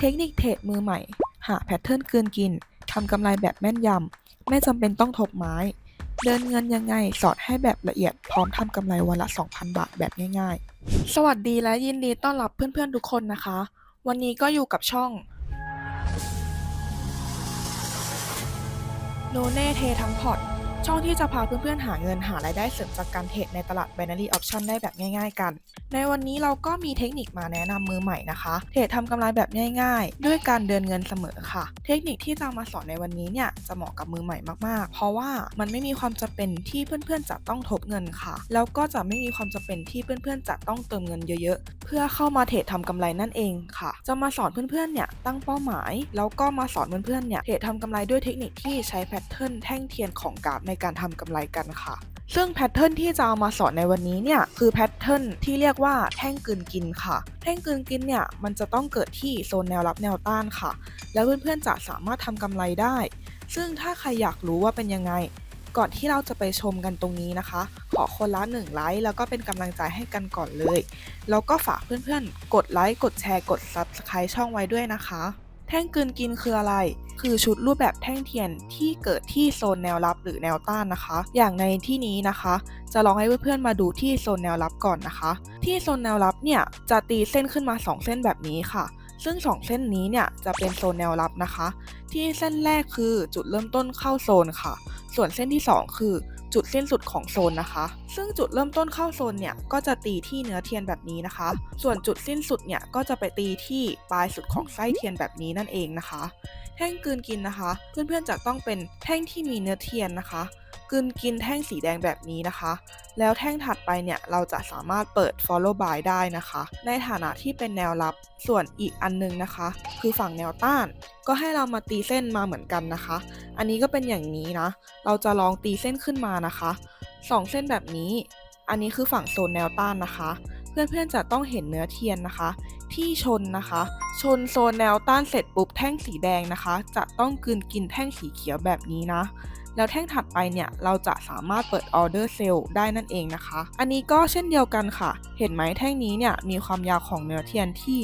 เทคนิคเทรดมือใหม่ หาแพทเทิร์นเกินกินทำกำไรแบบแม่นยำไม่จำเป็นต้องทบไม้ เดินเงินยังไงสอนให้แบบละเอียดพร้อมทำกำไรวันละ 2,000 บาทแบบง่ายๆ สวัสดีและยินดีต้อนรับเพื่อนๆทุกคนนะคะ วันนี้ก็อยู่กับช่องโนเน่เททั้งพอร์ตช่องที่จะพาเพื่อนๆหาเงินหารายได้เสริมจากการเทรดในตลาด binary option ได้แบบง่ายๆกันในวันนี้เราก็มีเทคนิคมาแนะนำมือใหม่นะคะ เทรดทำกำไรแบบง่าย ๆ ด้วยการเดินเงินเสมอค่ะ เทคนิคที่จะมาสอนในวันนี้เนี่ยจะเหมาะกับมือใหม่มากๆ เพราะว่ามันไม่มีความจำเป็นที่เพื่อนๆจะต้องทบเงินค่ะ แล้วก็จะไม่มีความจำเป็นที่เพื่อนๆจะต้องเติมเงินเยอะๆ เพื่อเข้ามาเทรดทำกำไรนั่นเองค่ะ จะมาสอนเพื่อนๆเนี่ยตั้งเป้าหมาย แล้วก็มาสอนเพื่อนๆเนี่ยเทรดทำกำไรด้วยเทคนิคที่ใช้แพทเทิร์นแท่งเทียนของกราฟในการทำกำไรกันค่ะ ซึ่งแพทเทิร์นที่จะเอามาสอนในวันนี้เนี่ยคือแพทเทิร์นที่เรียกว่าแท่งกลืนกินค่ะ แท่งกลืนกินเนี่ยมันจะต้องเกิดที่โซนแนวรับแนวต้านค่ะ แล้วเพื่อนๆจะสามารถทำกำไรได้ ซึ่งถ้าใครอยากรู้ว่าเป็นยังไง ก่อนที่เราจะไปชมกันตรงนี้นะคะ ขอคนละ1ไลค์แล้วก็เป็นกำลังใจให้กันก่อนเลย แล้วก็ฝากเพื่อนๆ กดไลค์กดแชร์กด Subscribe ช่องไว้ด้วยนะคะ แท่งกลืนกินคืออะไร คือชุดรูปแบบแท่งเทียนที่เกิดที่โซนแนวรับหรือแนวต้านนะคะ อย่างในที่นี้นะคะ จะลองให้เพื่อนๆมาดูที่โซนแนวรับก่อนนะคะ ที่โซนแนวรับเนี่ยจะตีเส้นขึ้นมา 2 เส้นแบบนี้ค่ะ ซึ่ง 2 เส้นนี้เนี่ยจะเป็นโซนแนวรับนะคะ ที่เส้นแรกคือจุดเริ่มต้นเข้าโซนค่ะ ส่วนเส้นที่ 2 คือ จุดสิ้นสุดของโซนนะคะ ซึ่งจุดเริ่มต้นเข้าโซนเนี่ยก็จะตีที่เนื้อเทียนแบบนี้นะคะ ส่วนจุดสิ้นสุดเนี่ยก็จะไปตีที่ปลายสุดของไส้เทียนแบบนี้นั่นเองนะคะ แท่งกลืนกินนะคะ เพื่อนๆจะต้องเป็นแท่งที่มีเนื้อเทียนนะคะกลืนกินแท่งสีแดงแบบนี้นะคะ แล้วแท่งถัดไปเนี่ยเราจะสามารถเปิด follow by ได้นะคะ ในฐานะที่เป็นแนวรับส่วนอีกอันนึงนะคะ คือฝั่งแนวต้าน ก็ให้เรามาตีเส้นมาเหมือนกันนะคะ อันนี้ก็เป็นอย่างนี้นะ เราจะลองตีเส้นขึ้นมานะคะสองเส้นแบบนี้ อันนี้คือฝั่งโซนแนวต้านนะคะ เพื่อนๆจะต้องเห็นเนื้อเทียนนะคะ ที่ชนนะคะ ชนโซนแนวต้านเสร็จปุ๊บแท่งสีแดงนะคะ จะต้องกืนกินแท่งสีเขียวแบบนี้นะ แล้วแท่งถัดไปเนี่ยเราจะสามารถเปิดออเดอร์เซลล์ได้นั่นเองนะคะ อันนี้ก็เช่นเดียวกันค่ะ เห็นไหมแท่งนี้เนี่ยมีความยาวของเนื้อเทียนที่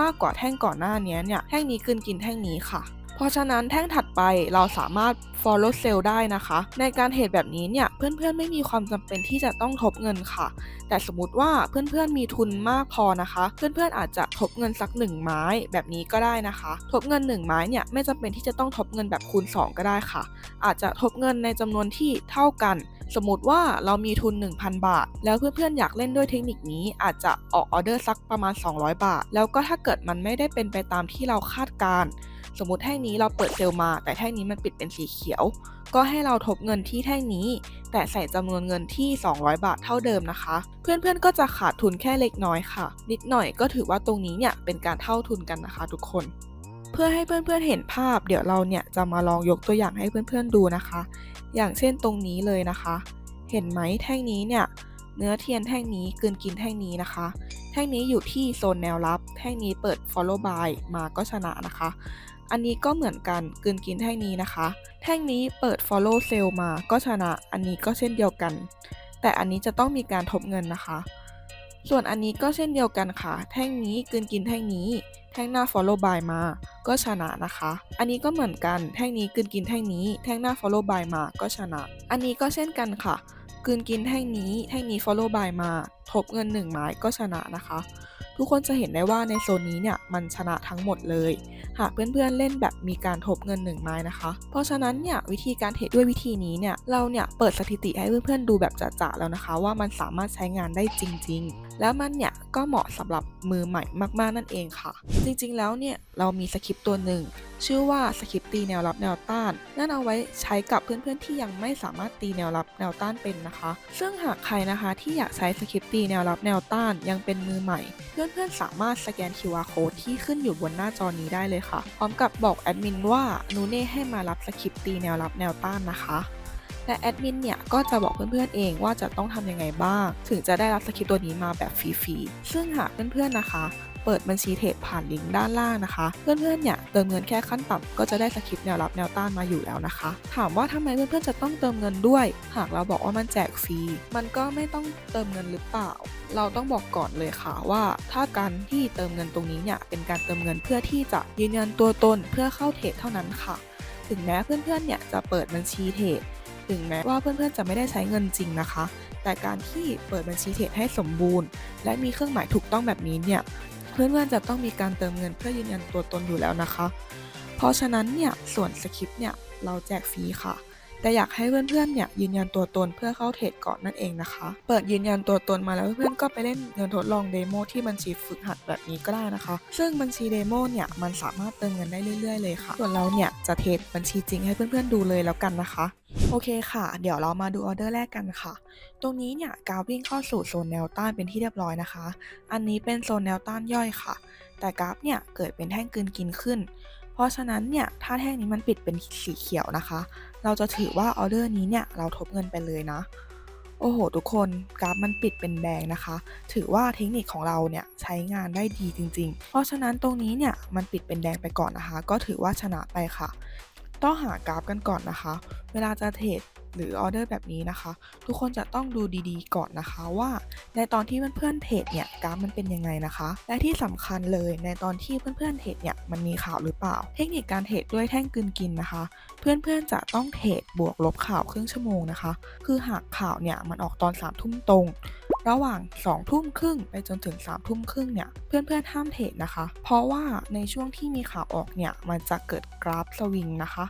มากกว่าแท่งก่อนหน้านี้เนี่ยแท่งนี้กืนกินแท่งนี้ค่ะ เพราะฉะนั้นแท่งถัดไปเราสามารถ follow sell ได้นะคะ ในการเทรดแบบนี้เนี่ยเพื่อนๆไม่มีความจำเป็นที่จะต้องทบเงินค่ะ แต่สมมติว่าเพื่อนๆมีทุนมากพอนะคะ เพื่อนๆอาจจะทบเงินสัก 1 ไม้แบบนี้ก็ได้นะคะ ทบเงิน 1 ไม้เนี่ยไม่จำเป็นที่จะต้องทบเงินแบบคูณ 2 ก็ได้ค่ะ อาจจะทบเงินในจำนวนที่เท่ากัน สมมติว่าเรามีทุน 1,000 บาท แล้วเพื่อนๆอยากเล่นด้วยเทคนิคนี้ อาจจะออกออเดอร์สักประมาณ 200 บาท แล้วก็ถ้าเกิดมันไม่ได้เป็นไปตามที่เราคาดการณ์ สมมติแท่งนี้เราเปิดเซลล์มา แต่แท่งนี้มันปิดเป็นสีเขียว ก็ให้เราทบเงินที่แท่งนี้ แต่ใส่จำนวนเงินที่ 200 บาทเท่าเดิมนะคะ เพื่อนๆก็จะขาดทุนแค่เล็กน้อยค่ะ นิดหน่อยก็ถือว่าตรงนี้เนี่ยเป็นการเท่าทุนกันนะคะ ทุกคน เพื่อให้เพื่อนๆเห็นภาพ เดี๋ยวเราเนี่ยจะมาลองยกตัวอย่างให้เพื่อนๆดูนะคะ อย่างเช่นตรงนี้เลยนะคะ เห็นไหมแท่งนี้เนี่ยเนื้อเทียนแท่งนี้กลืนกินแท่งนี้นะคะ แท่งนี้อยู่ที่โซนแนวรับ แท่งนี้เปิด follow by มาก็ชนะนะคะ อันนี้ก็เหมือนกันกลืนกินแท่งนี้นะคะ แท่งนี้เปิด follow sell มาก็ชนะ อันนี้ก็เช่นเดียวกัน แต่อันนี้จะต้องมีการทบเงินนะคะ ส่วนอันนี้ก็เช่นเดียวกันค่ะ แท่งนี้กลืนกินแท่งนี้ แท่งหน้า follow buy มา ก็ชนะนะคะ อันนี้ก็เหมือนกัน แท่งนี้กลืนกินแท่งนี้ แท่งหน้า follow buy มา ก็ชนะ อันนี้ก็เช่นกันค่ะ กืนกินแท่งนี้แท่งนี้ follow by มาทบเงิน 1 ไม้ก็ชนะนะคะ ทุกคนจะเห็นได้ว่าในโซนนี้เนี่ยมันชนะทั้งหมดเลย หากเพื่อนๆเล่นแบบมีการทบเงิน 1 ไม้นะคะ เพราะฉะนั้นเนี่ยวิธีการเทรดด้วยวิธีนี้เนี่ยเราเนี่ยเปิดสถิติให้เพื่อนๆดูแบบจะๆแล้วนะคะ ว่ามันสามารถใช้งานได้จริง ๆ แล้วมันเนี่ยก็เหมาะสำหรับมือใหม่มากๆนั่นเองค่ะ จริงๆแล้วเนี่ยเรามีสคริปต์ตัวหนึ่งชื่อว่าสคริปต์ตีแนวรับแนวต้าน นั่นเอาไว้ใช้กับเพื่อนๆที่ยังไม่สามารถตีแนวรับแนวต้านเป็นนะคะ ซึ่งหากใครนะคะที่อยากใช้สคริปต์ตีแนวรับแนวต้านยังเป็นมือใหม่ เพื่อนๆสามารถสแกน QR code ที่ขึ้นอยู่บนหน้าจอนี้ได้เลยค่ะ พร้อมกับบอกแอดมินว่านูเน่ให้มารับสคริปต์ตีแนวรับแนวต้านนะคะ และแอดมินเนี่ยก็จะบอกเพื่อนๆเองว่าจะต้องทำยังไงบ้าง ถึงจะได้รับสคริปต์ตัวนี้มาแบบฟรีๆ ซึ่งหากเพื่อนๆนะคะ เปิดบัญชีเทรดผ่านลิงก์ด้านล่างนะคะ เพื่อนๆเนี่ยเติมเงินแค่ขั้นต่ำก็จะได้สคริปต์แนวรับแนวต้านมาอยู่แล้วนะคะ ถามว่าทำไมเพื่อนๆจะต้องเติมเงินด้วย หากเราบอกว่ามันแจกฟรี มันก็ไม่ต้องเติมเงินหรือเปล่า เราต้องบอกก่อนเลยค่ะว่า ถ้าการที่เติมเงินตรงนี้เนี่ยเป็นการเติมเงินเพื่อที่จะยืนยันตัวตนเพื่อเข้าเทรดเท่านั้นค่ะ ถึงแม้เพื่อนๆเนี่ยจะเปิดบัญชีเทรด ถึงแม้ว่าเพื่อนๆจะไม่ได้ใช้เงินจริงนะคะ แต่การที่เปิดบัญชีเทรดให้สมบูรณ์ และมีเครื่องหมายถูกต้องแบบนี้เนี่ยเพื่อนๆจะต้องมีการเติมเงินเพื่อยืนยันตัวตนอยู่แล้วนะคะ เพราะฉะนั้นเนี่ยส่วนสคริปต์เนี่ยเราแจกฟรีค่ะ แต่อยากให้เพื่อนๆเนี่ยยืนยันตัวตนเพื่อเข้าเทรดก่อนนั่นเองนะคะ เปิดยืนยันตัวตนมาแล้วเพื่อนๆก็ไปเล่นเงินทดลองเดโมที่บัญชีฝึกหัดแบบนี้ก็ได้นะคะ ซึ่งบัญชีเดโมเนี่ยมันสามารถเติมเงินได้เรื่อยๆเลยค่ะ ส่วนเราเนี่ยจะเทรดบัญชีจริงให้เพื่อนๆดูเลยแล้วกันนะคะ โอเคค่ะ เดี๋ยวเรามาดูออเดอร์แรกกันค่ะ ตรงนี้เนี่ยกราฟวิ่งเข้าสู่โซนแนวต้านเป็นที่เรียบร้อยนะคะ อันนี้เป็นโซนแนวต้านย่อยค่ะ แต่กราฟเนี่ยเกิดเป็นแท่งกลืนกินขึ้น เพราะฉะนั้นเนี่ยถ้าแท่งนี้มันปิดเป็นสีเขียวนะคะ เราจะถือว่าออเดอร์นี้เนี่ยเราทบเงินไปเลยนะ โอ้โห ทุกคนกราฟมันปิดเป็นแดงนะคะ ถือว่าเทคนิคของเราเนี่ยใช้งานได้ดีจริง ๆ เพราะฉะนั้นตรงนี้เนี่ยมันปิดเป็นแดงไปก่อนนะคะ ก็ถือว่าชนะไปค่ะ ต้องหากราฟกันก่อนนะคะ เวลาจะเทรดหรือออเดอร์แบบนี้นะคะ ทุกคนจะต้องดูดีๆ ก่อนนะคะว่าในตอนที่เพื่อนๆเทรดเนี่ยกราฟมันเป็นยังไงนะคะ และที่สำคัญเลยในตอนที่เพื่อนๆเทรดเนี่ยมันมีข่าวหรือเปล่า เทคนิคการเทรดด้วยแท่งกลืนกินนะคะ เพื่อนๆจะต้องเทรดบวกลบข่าวครึ่งชั่วโมงนะคะ คือหากข่าวเนี่ยมันออกตอน3ามทุ่มตรง ระหว่าง 2 ทุ่มครึ่งไปจนถึง3ามทุ่มครึ่งเนี่ยเพื่อนๆห้ามเทรดนะคะ เพราะว่าในช่วงที่มีข่าวออกเนี่ยมันจะเกิดกราฟสวิงนะคะ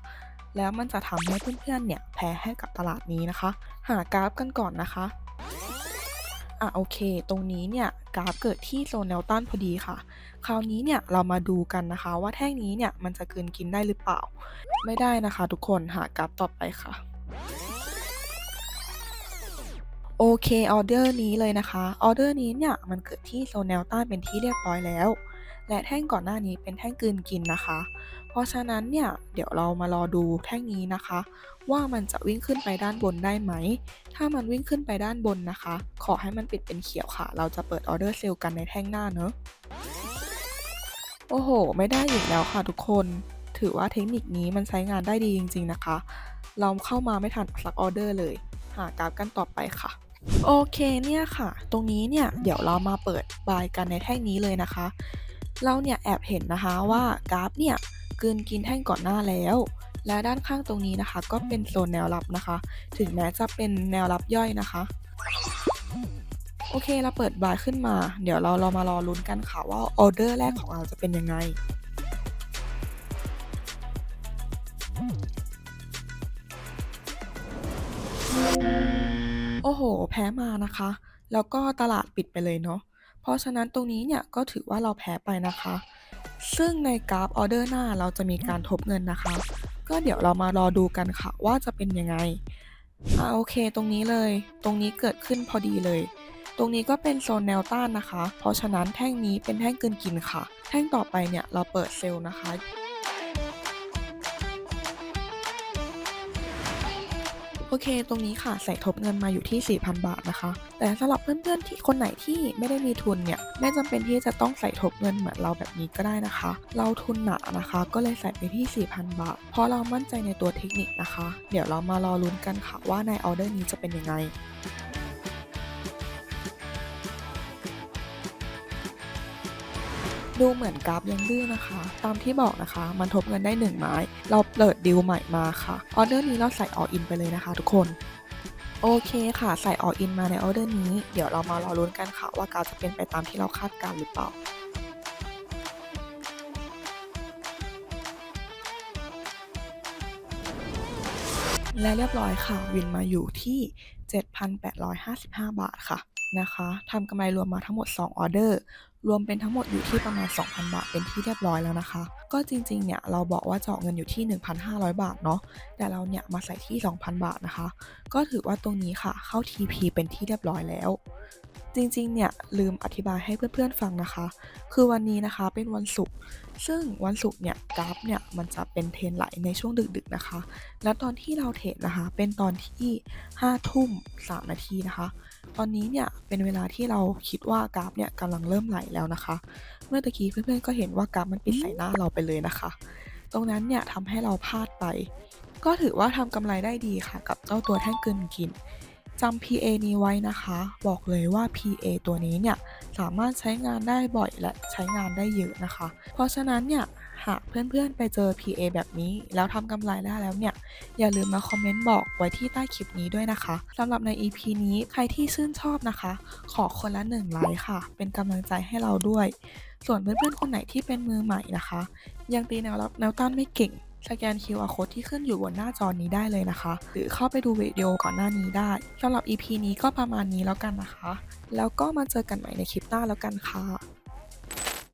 แล้วมันจะทำให้เพื่อนๆเนี่ยแพ้ให้กับตลาดนี้นะคะ หากราฟกันก่อนนะคะอะโอเค ตรงนี้เนี่ยกราฟเกิดที่โซนแนวต้านพอดีค่ะ คราวนี้เนี่ยเรามาดูกันนะคะ ว่าแท่งนี้เนี่ยมันจะเกินกินได้หรือเปล่า ไม่ได้นะคะ ทุกคนหากราฟต่อไปค่ะ โอเคออเดอร์นี้เลยนะคะออเดอร์นี้เนี่ยมันเกิดที่โซนแนวต้านเป็นที่เรียบร้อยแล้ว และแท่งก่อนหน้านี้เป็นแท่งกลืนกินนะคะ เพราะฉะนั้นเนี่ยเดี๋ยวเรามารอดูแท่งนี้นะคะ ว่ามันจะวิ่งขึ้นไปด้านบนได้ไหม ถ้ามันวิ่งขึ้นไปด้านบนนะคะ ขอให้มันปิดเป็นเขียวค่ะ เราจะเปิดออเดอร์เซลล์กันในแท่งหน้าเนอะโอ้โห ไม่ได้อีกแล้วค่ะทุกคน ถือว่าเทคนิคนี้มันใช้งานได้ดีจริง ๆนะคะ เราเข้ามาไม่ทันสักออเดอร์เลย หากราฟกันต่อไปค่ะ โอเคเนี่ยค่ะ ตรงนี้เนี่ยเดี๋ยวเรามาเปิดบายกันในแท่งนี้เลยนะคะ เราเนี่ยแอบเห็นนะคะว่ากราฟเนี่ยกืนกินแท่งก่อนหน้าแล้ว และด้านข้างตรงนี้นะคะ ก็เป็นโซนแนวรับนะคะ ถึงแม้จะเป็นแนวรับย่อยนะคะ โอเคเราเปิดบายขึ้นมา เดี๋ยวเราเรามารอลุ้นกันค่ะว่าออเดอร์แรกของเราจะเป็นยังไง อ้โห แพ้มานะคะ แล้วก็ตลาดปิดไปเลยเนาะ เพราะฉะนั้นตรงนี้เนี่ยก็ถือว่าเราแพ้ไปนะคะ ซึ่งในกราฟออเดอร์หน้าเราจะมีการทบเงินนะคะ ก็เดี๋ยวเรามารอดูกันค่ะว่าจะเป็นยังไงอ่าโอเค ตรงนี้เลย ตรงนี้เกิดขึ้นพอดีเลย ตรงนี้ก็เป็นโซนแนวต้านนะคะ เพราะฉะนั้นแท่งนี้เป็นแท่งเกินกินค่ะ แท่งต่อไปเนี่ยเราเปิดเซลล์นะคะ โอเค ตรงนี้ค่ะใส่ทบเงินมาอยู่ที่ 4,000 บาทนะคะ แต่สำหรับเพื่อนๆที่คนไหนที่ไม่ได้มีทุนเนี่ย ไม่จำเป็นที่จะต้องใส่ทบเงินเหมือนเราแบบนี้ก็ได้นะคะ เราทุนหนานะคะ ก็เลยใส่ไปที่ 4,000 บาท เพราะเรามั่นใจในตัวเทคนิคนะคะ เดี๋ยวเรามารอลุ้นกันค่ะว่าในออเดอร์นี้จะเป็นยังไง ดูเหมือนกราฟยังดื้อนะคะ ตามที่บอกนะคะ มันทบเงินได้ 1 ไม้ เราเปิดดิวใหม่มาค่ะ ออเดอร์นี้เราใส่ออินไปเลยนะคะทุกคน โอเคค่ะ ใส่ออินมาในออเดอร์นี้ เดี๋ยวเรามารอลุ้นกันค่ะ ว่ากราฟจะเป็นไปตามที่เราคาดการณ์หรือเปล่าและเรียบร้อยค่ะ วินมาอยู่ที่ 7,855 บาทค่ะนะคะทำกำไรรวมมาทั้งหมด 2 ออเดอร์ รวมเป็นทั้งหมดอยู่ที่ประมาณ 2,000 บาทเป็นที่เรียบร้อยแล้วนะคะ ก็จริงๆ เนี่ยเราบอกว่าเจาะเงินอยู่ที่ 1,500 บาทเนาะ แต่เราเนี่ยมาใส่ที่ 2,000 บาทนะคะ ก็ถือว่าตรงนี้ค่ะเข้า TP เป็นที่เรียบร้อยแล้ว จริงๆ เนี่ยลืมอธิบายให้เพื่อนๆ ฟังนะคะ คือวันนี้นะคะเป็นวันศุกร์ ซึ่งวันศุกร์เนี่ยกราฟเนี่ยมันจะเป็นเทรนไหลในช่วงดึกๆ นะคะ แล้วตอนที่เราเทรดนะคะ เป็นตอนที่5ทุ่ม3นาทีนะคะ ตอนนี้เนี่ยเป็นเวลาที่เราคิดว่ากราฟเนี่ยกำลังเริ่มไหลแล้วนะคะ เมื่อตะกี้เพื่อนๆก็เห็นว่ากราฟมันปิดใส่หน้าเราไปเลยนะคะ ตรงนั้นเนี่ยทำให้เราพลาดไป ก็ถือว่าทำกำไรได้ดีค่ะ กับเจ้าตัวแท่งเกินกินจำ PA นี้ไว้นะคะ บอกเลยว่า PA ตัวนี้เนี่ยสามารถใช้งานได้บ่อยและใช้งานได้เยอะนะคะ เพราะฉะนั้นเนี่ยหากเพื่อนๆไปเจอ PA แบบนี้ แล้วทำกำไรได้แล้วเนี่ย อย่าลืมมาคอมเมนต์บอกไว้ที่ใต้คลิปนี้ด้วยนะคะสำหรับใน EP นี้ใครที่ชื่นชอบนะคะ ขอคนละหนึ่งไลค์ค่ะ เป็นกำลังใจให้เราด้วย ส่วนเพื่อนๆคนไหนที่เป็นมือใหม่นะคะ ยังตีแนวรับแนวต้านไม่เก่งสแกน QR code ที่ขึ้นอยู่บนหน้าจอนี้ได้เลยนะคะ หรือเข้าไปดูวิดีโอก่อนหน้านี้ได้สำหรับ EP นี้ก็ประมาณนี้แล้วกันนะคะ แล้วก็มาเจอกันใหม่ในคลิปหน้าแล้วกันค่ะ